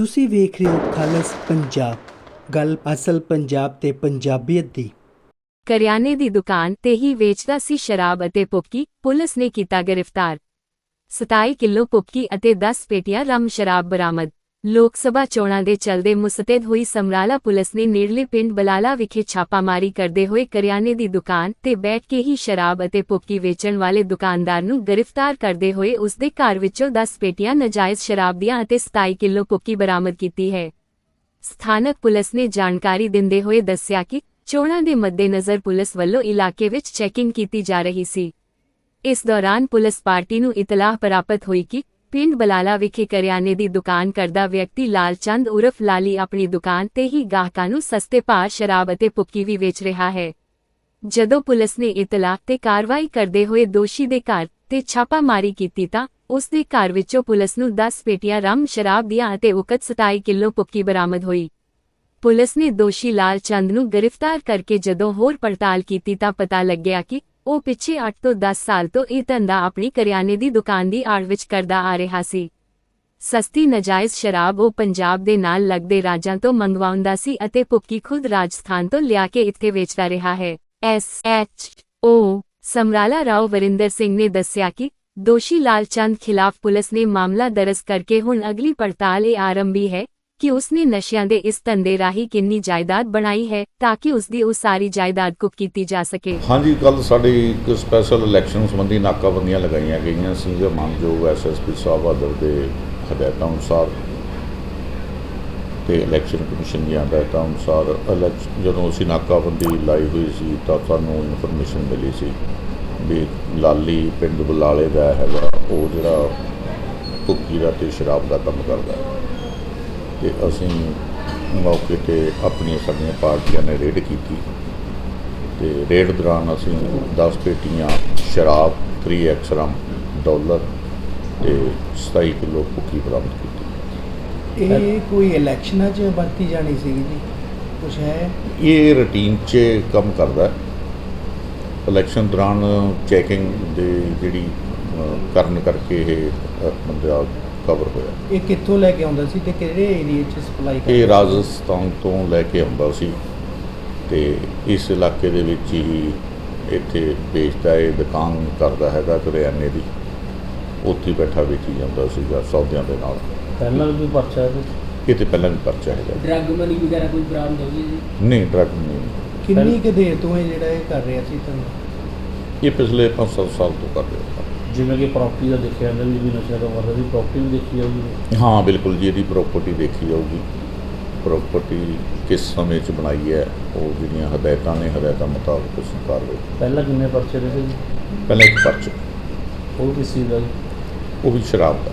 ਤੁਸੀਂ ਵੇਖ ਰਹੇ ਹੋ ਖਾਲਸ ਪੰਜਾਬ। ਗੱਲ ਅਸਲ ਪੰਜਾਬ ਤੇ ਪੰਜਾਬੀਅਤ ਦੀ। ਕਰਿਆਨੇ ਦੀ ਦੁਕਾਨ ਤੇ ਹੀ ਵੇਚਦਾ ਸੀ ਸ਼ਰਾਬ ਅਤੇ ਪੁਪਕੀ ਪੁਲਿਸ ਨੇ ਕੀਤਾ ਗ੍ਰਿਫਤਾਰ। 27 ਕਿਲੋ ਪੁੱਕੀ ਅਤੇ 10 ਪੇਟੀਆਂ ਰਮ ਸ਼ਰਾਬ ਬਰਾਮਦ। ਲੋਕ ਸਭਾ ਚੋਣਾਂ ਦੇ ਚਲਦੇ ਮੁਸਤੈਦ ਹੋਈ ਸਮਰਾਲਾ ਪੁਲਿਸ ਨੇ ਨੇੜਲੇ ਪਿੰਡ ਬਲਾਲਾ ਵਿਖੇ ਛਾਪਾਮਾਰੀ ਕਰਦੇ ਹੋਏ ਕਰਿਆਨੇ ਦੀ ਦੁਕਾਨ ਤੇ ਬੈਠ ਕੇ ਹੀ ਸ਼ਰਾਬ ਅਤੇ ਪੁੱਕੀ ਵੇਚਣ ਵਾਲੇ ਦੁਕਾਨਦਾਰ ਨੂੰ ਗ੍ਰਿਫਤਾਰ ਕਰਦੇ ਹੋਏ ਉਸ ਦੇ ਘਰ ਵਿੱਚੋਂ 10 ਪੇਟੀਆਂ ਨਜਾਇਜ਼ ਸ਼ਰਾਬ ਦੀਆਂ ਅਤੇ 27 ਕਿਲੋ ਪੁੱਕੀ ਬਰਾਮਦ ਕੀਤੀ ਹੈ। ਸਥਾਨਕ ਪੁਲਿਸ ਨੇ ਜਾਣਕਾਰੀ ਦਿੰਦੇ ਹੋਏ ਦੱਸਿਆ ਕਿ ਚੋਣਾਂ ਦੇ ਮੱਦੇਨਜ਼ਰ ਪੁਲਿਸ ਵੱਲੋਂ ਇਲਾਕੇ ਵਿੱਚ ਚੈਕਿੰਗ ਕੀਤੀ ਜਾ ਰਹੀ ਸੀ। ਇਸ ਦੌਰਾਨ ਪੁਲਿਸ ਪਾਰਟੀ ਨੂੰ ਇਤਲਾਹ ਪ੍ਰਾਪਤ ਹੋਈ ਕਿ ਪਿੰਡ ਬਲਾਲਾ ਵਿਖੇ ਕਰਿਆਨੇ ਦੀ ਦੁਕਾਨ ਕਰਦਾ ਵਿਅਕਤੀ ਲਾਲਚੰਦ ਉਰਫ ਲਾਲੀ ਆਪਣੀ ਦੁਕਾਨ ਤੇ ਹੀ ਗਾਹਕਾਂ ਨੂੰ ਸਸਤੇ ਭਾਅ, ਸ਼ਰਾਬ ਅਤੇ ਪੁੱਕੀ ਵੀ ਵੇਚ ਰਿਹਾ ਹੈ। ਜਦੋਂ ਪੁਲਿਸ ਨੇ ਇਤਲਾਹ ਤੇ ਕਾਰਵਾਈ ਕਰਦੇ ਹੋਏ ਦੋਸ਼ੀ ਦੇ ਘਰ ਤੇ ਛਾਪਾਮਾਰੀ ਕੀਤੀ ਤਾਂ ਉਸ ਦੇ ਘਰ ਵਿੱਚੋਂ ਪੁਲਿਸ ਨੂੰ 10 ਪੇਟੀਆਂ ਰਮ ਸ਼ਰਾਬ ਦੀਆਂ ਅਤੇ ਉਕਤ 27 ਕਿਲੋ ਪੁੱਕੀ ਬਰਾਮਦ ਹੋਈ। ਪੁਲਿਸ ਨੇ ਦੋਸ਼ੀ ਲਾਲ ਚੰਦ ਨੂੰ ਗ੍ਰਿਫਤਾਰ ਕਰਕੇ ਜਦੋਂ ਹੋਰ ਪੜਤਾਲ ਕੀਤੀ ਤਾਂ ਪਤਾ ਲੱਗਿਆ ਕਿ ਉਹ ਪਿੱਛੇ 8 ਤੋਂ 10 ਸਾਲ ਤੋਂ ਇਹ ਧੰਦਾ ਆਪਣੀ ਕਰਿਆਨੇ ਦੀ ਦੁਕਾਨ ਦੀ ਆੜ ਵਿੱਚ ਕਰਦਾ ਆ ਰਿਹਾ ਸੀ। ਸਸਤੀ ਨਜਾਇਜ਼ ਸ਼ਰਾਬ ਉਹ ਪੰਜਾਬ ਦੇ ਨਾਲ ਲੱਗਦੇ ਰਾਜਾਂ ਤੋਂ ਮੰਗਵਾਉਂਦਾ ਸੀ ਅਤੇ ਪੁੱਕੀ ਖੁਦ ਰਾਜਸਥਾਨ ਤੋਂ ਲਿਆ ਕੇ ਇੱਥੇ ਵੇਚਦਾ ਰਿਹਾ ਹੈ। S H O Samrala Rao Varinder Singh ਨੇ ਦੱਸਿਆ ਕਿ ਦੋਸ਼ੀ ਲਾਲ ਚੰਦ ਖਿਲਾਫ ਪੁਲਿਸ ਨੇ ਮਾਮਲਾ ਦਰਜ ਕਰਕੇ ਹੁਣ ਅਗਲੀ ਪੜਤਾਲ ਇਹ ਆਰੰਭੀ ਹੈ ਕਿ ਉਸਨੇ ਨਸ਼ਿਆਂ ਦੇ ਇਸ ਧੰਦੇ ਰਾਹੀਂ ਕਿੰਨੀ ਜਾਇਦਾਦ ਬਣਾਈ ਹੈ ਤਾਂ ਕਿ ਉਸਦੀ ਉਹ ਸਾਰੀ ਜਾਇਦਾਦ ਕੁੱਕ ਕੀਤੀ ਜਾ ਸਕੇ। ਹਾਂਜੀ ਕੱਲ ਸਾਡੀ ਇੱਕ ਸਪੈਸ਼ਲ ਇਲੈਕਸ਼ਨ ਸੰਬੰਧੀ ਨਾਕਾਬੰਦੀਆਂ ਲਗਾਈਆਂ ਗਈਆਂ ਸੀ, ਜੋ ਮਾਨਯੋਗ ਐਸਐਸਪੀ ਸਾਹਿਬ ਆਦਰ ਦੇ ਹਦਾਇਤਾਂ ਅਨੁਸਾਰ ਤੇ ਇਲੈਕਸ਼ਨ ਕਮਿਸ਼ਨ ਦੀਆਂ ਹਦਾਇਤਾਂ ਅਨੁਸਾਰ ਇਲੈਕਸ਼- ਜਦੋਂ ਅਸੀਂ ਨਾਕਾਬੰਦੀ ਲਾਈ ਹੋਈ ਸੀ ਤਾਂ ਸਾਨੂੰ ਇਨਫੋਰਮੇਸ਼ਨ ਮਿਲੀ ਸੀ ਵੀ ਲਾਲੀ ਪਿੰਡ ਬੁਲਾਲੇ ਦਾ ਹੈਗਾ, ਉਹ ਜਿਹੜਾ ਭੁੱਕੀ ਦਾ ਤੇ ਸ਼ਰਾਬ ਦਾ ਕੰਮ ਕਰਦਾ। ਹੈ ਤੇ ਅਸੀਂ ਮੌਕੇ ਤੇ ਆਪਣੀਆਂ ਸਾਡੀਆਂ ਪਾਰਟੀਆਂ ਨੇ ਰੇਡ ਕੀਤੀ। ਤੇ ਰੇਡ ਦੌਰਾਨ ਅਸੀਂ 10 ਪੇਟੀਆਂ ਸ਼ਰਾਬ 3x ਰਮ ਡਾਲਰ ਤੇ 27 ਕਿਲੋ ਭੁੱਕੀ ਬਰਾਮਦ ਕੀਤੀ। ਇਹ ਕੋਈ ਇਲੈਕਸ਼ਨਾਂ 'ਚ ਵਰਤੀ ਜਾਣੀ ਸੀਗੀ ਜੀ? ਕੁਛ ਹੈ? ਇਹ ਰੂਟੀਨ 'ਚ ਕੰਮ ਕਰਦਾ ਹੈ। ਇਲੈਕਸ਼ਨ ਦੌਰਾਨ ਚੈਕਿੰਗ ਦੇ ਜਿਹੜੀ ਕਰਨ ਕਰਕੇ ਇਹ ਬੰਦਾ ਕਵਰ ਹੋਇਆ। ਇਹ ਕਿੱਥੋਂ ਲੈ ਕੇ ਆਉਂਦਾ ਸੀ ਤੇ ਕਿਹੜੇ ਏਰੀਆ 'ਚ ਸਪਲਾਈ ਇਹ ਰਾਜਸਥਾਨ ਤੋਂ ਲੈ ਕੇ ਆਉਂਦਾ ਸੀ ਤੇ ਇਸ ਇਲਾਕੇ ਦੇ ਵਿੱਚ ਹੀ ਇੱਥੇ ਵੇਚਦਾ ਹੈ ਦੁਕਾਨ ਕਰਦਾ ਹੈਗਾ ਕਰਿਆਨੇ ਦੀ। ਉੱਥੇ ਹੀ ਬੈਠਾ ਵੇਚੀ ਜਾਂਦਾ ਸੀਗਾ ਸੌਦਿਆਂ ਦੇ ਨਾਲ। ਪਹਿਲਾਂ ਵੀ ਪਰਚਾ ਹੈ ਇਹ ਤੇ ਪਹਿਲਾਂ ਵੀ ਪਰਚਾ ਹੈਗਾ। ਡਰੱਗ ਮਨੀ ਵਗੈਰਾ ਕੋਈ ਬਰਾਮਦ ਹੋਈ ਜੀ? ਨਹੀਂ ਡਰਗ ਨਹੀਂ। ਕਿੰਨੀ ਕੁ ਦੇਰ ਤੋਂ ਇਹ ਜਿਹੜਾ ਇਹ ਕਰ ਰਿਹਾ ਸੀ ਤੁਹਾਨੂੰ? ਇਹ ਪਿਛਲੇ 5-7 ਸਾਲ ਤੋਂ ਕਰ ਰਿਹਾ। ਜਿਵੇਂ ਕਿ ਪ੍ਰਾਪਰਟੀ ਦਾ ਦੇਖਿਆ ਜਾਂਦਾ ਵੀ ਨਸ਼ਾ ਦਾ ਵਰਦਾ ਦੀ ਪ੍ਰਾਪਰਟੀ ਵੀ ਦੇਖੀ ਜਾਊਗੀ। ਹਾਂ ਬਿਲਕੁਲ ਜੀ ਇਹਦੀ ਪ੍ਰਾਪਰਟੀ ਦੇਖੀ ਜਾਊਗੀ। ਪ੍ਰਾਪਰਟੀ ਕਿਸ ਸਮੇਂ 'ਚ ਬਣਾਈ ਹੈ ਉਹ ਜਿਹੜੀਆਂ ਹਦਾਇਤਾਂ ਨੇ ਹਦਾਇਤਾਂ ਮੁਤਾਬਕ ਉਸ ਨੂੰ ਕਾਰਵਾਈ ਪਹਿਲਾਂ ਕਿੰਨੇ ਪਰਚੇ ਰਹੇ ਸੀ ਪਹਿਲਾਂ ਇੱਕ ਪਰਚਾ। ਉਹ ਕਿਸ ਦਾ? ਉਹ ਵੀ ਸ਼ਰਾਬ ਦਾ।